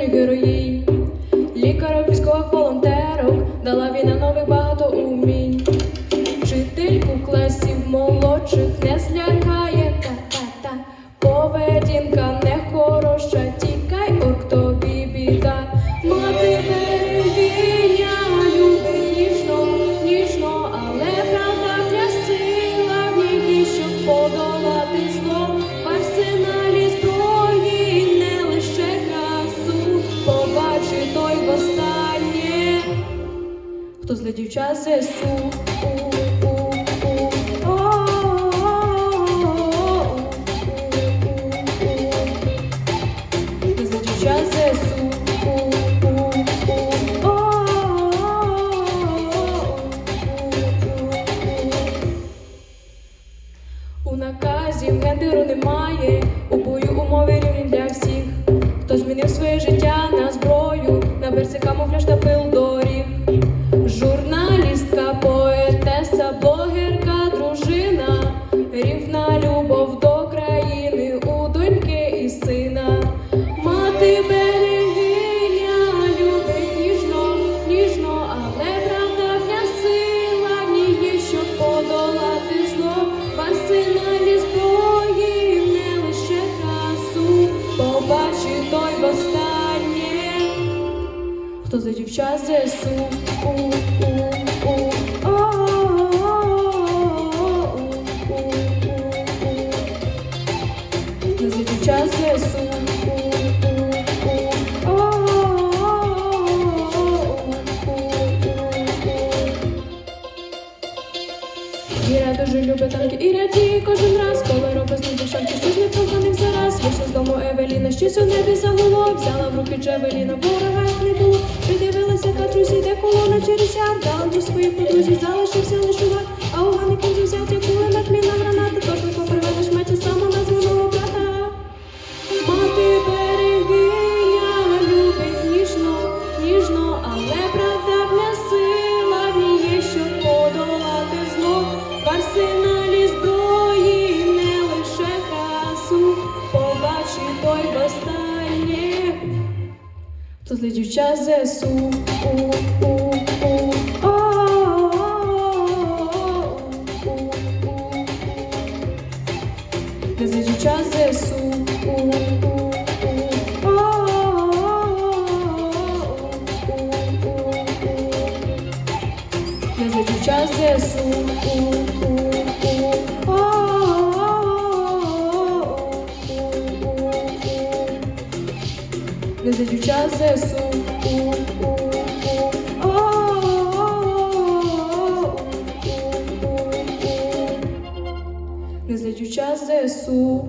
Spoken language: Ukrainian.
Справжньою героїнь, лікарок, військових волонтерок, дала війна нових багато умінь. Вчительку класів молодших не злякає та-та-та поведінка не. Хто зле дівча ЗСУ? У наказі гендеру немає, у бою умови рівні для всіх. Хто змінив своє життя на зброю, на берці камуфляж та пил Мати берегиня, любить ніжно, ніжно, але правдавня сила в ній щоб подолати зло. В арсеналі зброї не лише красу, побачи той востаннє. Хто за дівча ЗСУ? Не за дівча ЗСУ. Іра дуже любить танки і радіє кожен раз, коли робить з дівчанки щось непоганих зараз. Вийшла з дому Евеліна, щось у небі загуло, взяла в руки Джевеліна, ворога як не було. Придивилася катрусі, де колона через яр, дала до своїх подрузів, залишився лише а у Гани Хто зле дівча ЗСУ. Не за дівча ЗСУ. Не за дівча ЗСУ. Не за дівча ЗСУ. Не за дівча ЗСУ.